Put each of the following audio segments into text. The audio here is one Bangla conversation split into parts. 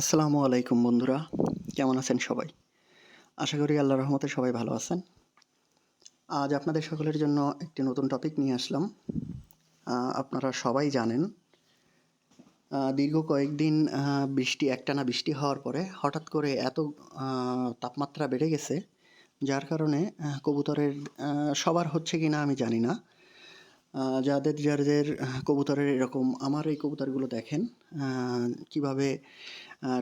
আসসালামু আলাইকুম বন্ধুরা, কেমন আছেন সবাই? আশা করি আল্লাহ রহমতে সবাই ভালো আছেন। আজ আপনাদের সকলের জন্য একটি নতুন টপিক নিয়ে আসলাম। আপনারা সবাই জানেন দীর্ঘ কয়েকদিন বৃষ্টি, একটানা বৃষ্টি হওয়ার পরে হঠাৎ করে এত তাপমাত্রা বেড়ে গেছে, যার কারণে কবুতরের সবার হচ্ছে কি না আমি জানি না। যাদের যাদের কবুতরের এরকম, আমার এই কবুতরগুলো দেখেন কীভাবে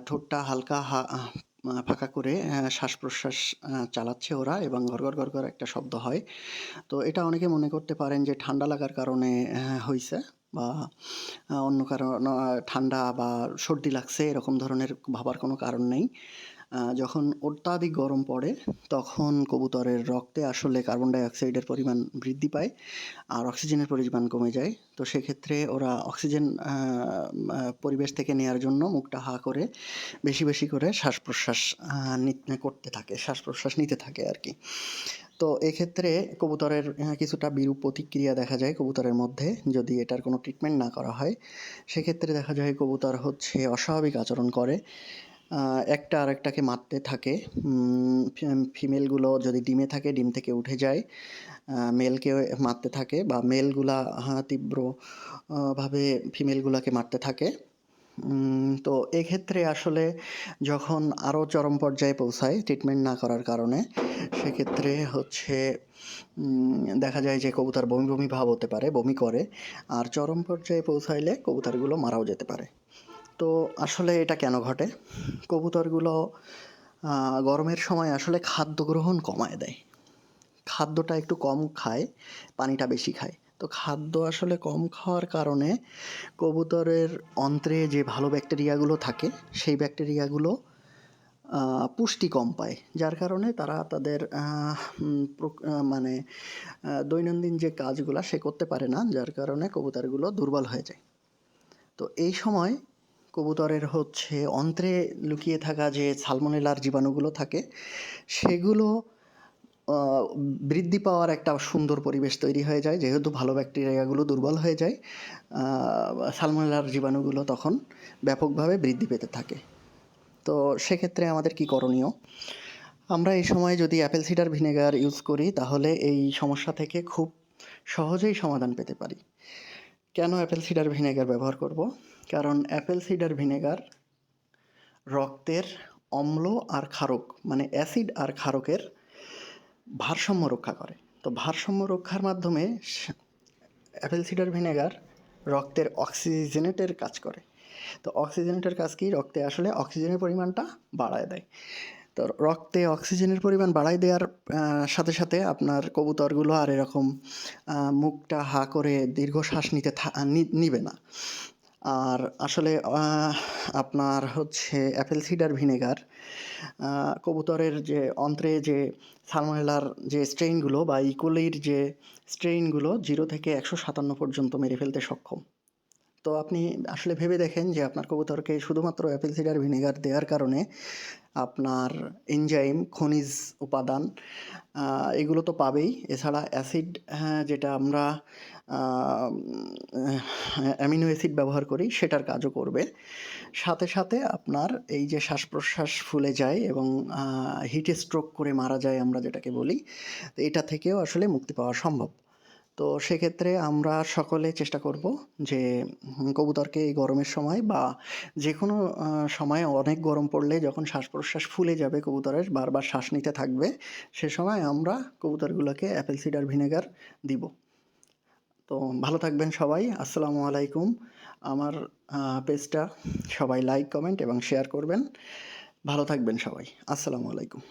ঠোঁটটা হালকা ফাঁকা করে শ্বাস প্রশ্বাস চালাচ্ছে ওরা এবং ঘরঘর ঘর ঘর একটা শব্দ হয়। তো এটা অনেকে মনে করতে পারেন যে ঠান্ডা লাগার কারণে হয়েছে বা অন্য কারণ ঠান্ডা বা সর্দি লাগছে এরকম ধরনের ভাবার কোনো কারণ নেই। যখন অত্যাধিক গরম পড়ে, তখন কবুতরের রক্তে আসলে কার্বন ডাই অক্সাইডের পরিমাণ বৃদ্ধি পায় আর অক্সিজেনের পরিমাণ কমে যায়। তো সেক্ষেত্রে ওরা অক্সিজেন পরিবেশ থেকে নেওয়ার জন্য মুখটা হা করে বেশি বেশি করে শ্বাস প্রশ্বাস নি- করতে থাকে শ্বাস প্রশ্বাস নিতে থাকে আর কি। তো এক্ষেত্রে কবুতরের কিছুটা বিরূপ প্রতিক্রিয়া দেখা যায় কবুতরের মধ্যে যদি এটার কোনো ট্রিটমেন্ট না করা হয়। সেক্ষেত্রে দেখা যায় কবুতর হচ্ছে অস্বাভাবিক আচরণ করে একটা আরেকটাকে মারতে থাকে। ফিমেলগুলো যদি ডিমে থাকে ডিম থেকে উঠে যায়। মেলকে মারতে থাকে বা মেলগুলা হ্যাঁ, তীব্র আহ, ভাবে ফিমেলগুলাকে মারতে থাকে। তো এক্ষেত্রে আসলে যখন আরও চরম পর্যায়ে পৌঁছায় ট্রিটমেন্ট না করার কারণে সেক্ষেত্রে হচ্ছে দেখা যায় যে কবুতর বমি বমি ভাব হতে পারে বমি করে। আর চরম পর্যায়ে পৌঁছাইলে কবুতরগুলো মারাও যেতে পারে। তো আসলে এটা কেন ঘটে? কবুতরগুলো গরমের সময় আসলে খাদ্য গ্রহণ কমায় দেয়। খাদ্যটা একটু কম খায়, পানিটা বেশি খায়। তো খাদ্য আসলে কম খাওয়ার কারণে কবুতরের অন্ত্রে যে ভালো ব্যাকটেরিয়াগুলো থাকে, সেই ব্যাকটেরিয়াগুলো পুষ্টি কম পায়। যার কারণে তারা তাদের মানে দৈনন্দিন যে কাজগুলো সে করতে পারে না, যার কারণে কবুতরগুলো দুর্বল হয়ে যায়। তো এই সময় কবুতরের হচ্ছে অন্ত্রে লুকিয়ে থাকা যে সালমোনেলার জীবাণুগুলো থাকে, সেগুলো বৃদ্ধি পাওয়ার একটা সুন্দর পরিবেশ তৈরি হয়ে যায়। যেহেতু ভালো ব্যাকটেরিয়াগুলো দুর্বল হয়ে যায় সালমোনেলার জীবাণুগুলো তখন ব্যাপকভাবে বৃদ্ধি পেতে থাকে। তো সেক্ষেত্রে আমাদের কি করণীয়? আমরা এই সময় যদি অ্যাপেল সিডার ভিনেগার ইউজ করি, তাহলে এই সমস্যা থেকে খুব সহজেই সমাধান পেতে পারি। কেন অ্যাপেল সিডার ভিনেগার ব্যবহার করব? কারণ অ্যাপেল সিডার ভিনেগার রক্তের অম্ল আর ক্ষারক মানে অ্যাসিড আর ক্ষারকের ভারসাম্য রক্ষা করে। তো ভারসাম্য রক্ষার মাধ্যমে অ্যাপেল সিডার ভিনেগার রক্তের অক্সিজেনেটের কাজ করে। তো অক্সিজেনেটের কাজ কি? রক্তে আসলে অক্সিজেনের পরিমাণটা বাড়ায় দেয়। তো রক্তে অক্সিজেনের পরিমাণ বাড়ায় দেওয়ার সাথে সাথে আপনার কবুতরগুলো আর এরকম মুখটা হা করে দীর্ঘ শ্বাস নিতে নিবে না। আর আসলে আপনার হচ্ছে অ্যাপেল সিডার ভিনেগার কবুতরের যে অন্ত্রে যে সালমোনেলার যে স্ট্রেইনগুলো বা ইকোলির যে স্ট্রেইনগুলো জিরো থেকে একশো সাতান্ন পর্যন্ত মেরে ফেলতে সক্ষম। তো আপনি আসলে ভেবে দেখেন যে আপনার কবুতরকে শুধুমাত্র অ্যাপেল সিডার ভিনেগার দেওয়ার কারণে আপনার এনজাইম খনিজ উপাদান এগুলো তো পাবেই। এছাড়া অ্যাসিড যেটা আমরা অ্যামিনো অ্যাসিড ব্যবহার করি, সেটার কাজও করবে। সাথে সাথে আপনার এই যে শ্বাস প্রশ্বাস ফুলে যায় এবং হিটে স্ট্রোক করে মারা যায় আমরা যেটাকে বলি এটা থেকেও আসলে মুক্তি পাওয়া সম্ভব। তো সেক্ষেত্রে আমরা সকলে চেষ্টা করব যে কবুতরকে এই গরমের সময় বা যে কোনো সময় অনেক গরম পড়লে যখন শ্বাস প্রশ্বাস ফুলে যাবে কবুতরের, বারবার শ্বাস নিতে থাকবে, সে সময় আমরা কবুতরগুলোকে অ্যাপেল সিডার ভিনেগার দিব। তো ভালো থাকবেন সবাই, আসসালামু আলাইকুম। আমার পেজটা সবাই লাইক, কমেন্ট এবং শেয়ার করবেন। ভালো থাকবেন সবাই, আসসালামু আলাইকুম।